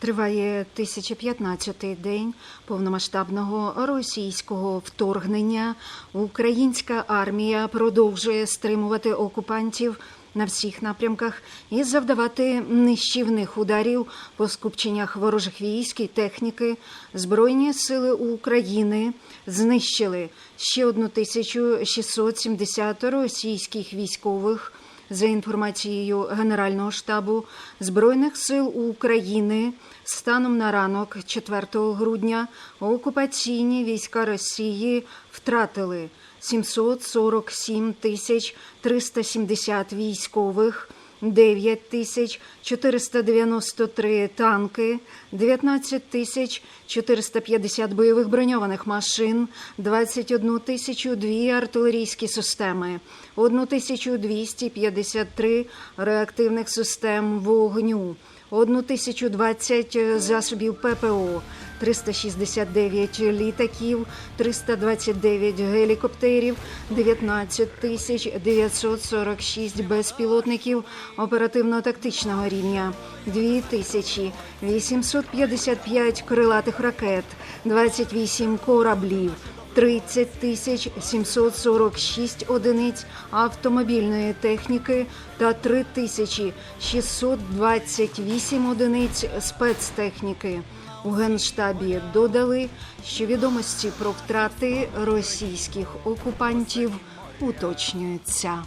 Триває 1015-й день повномасштабного російського вторгнення. Українська армія продовжує стримувати окупантів на всіх напрямках і завдавати нищівних ударів по скупченнях ворожих військ і техніки. Збройні сили України знищили ще 1670 російських військових. За інформацією Генерального штабу Збройних сил України, станом на ранок 4 грудня окупаційні війська Росії втратили 747 тисяч 370 військових, 9 тисяч 493 танки, 19 тисяч 450 бойових броньованих машин, 21 тисячу дві артилерійські системи, 1253 реактивних систем вогню, 1020 засобів ППО, 369 літаків, 329 гелікоптерів, 19 тисяч 946 безпілотників оперативно-тактичного рівня, 2 тисячі 855 крилатих ракет, 28 кораблів, 30 тисяч 746 одиниць автомобільної техніки та 3 тисячі 628 одиниць спецтехніки. У генштабі додали, що відомості про втрати російських окупантів уточнюються.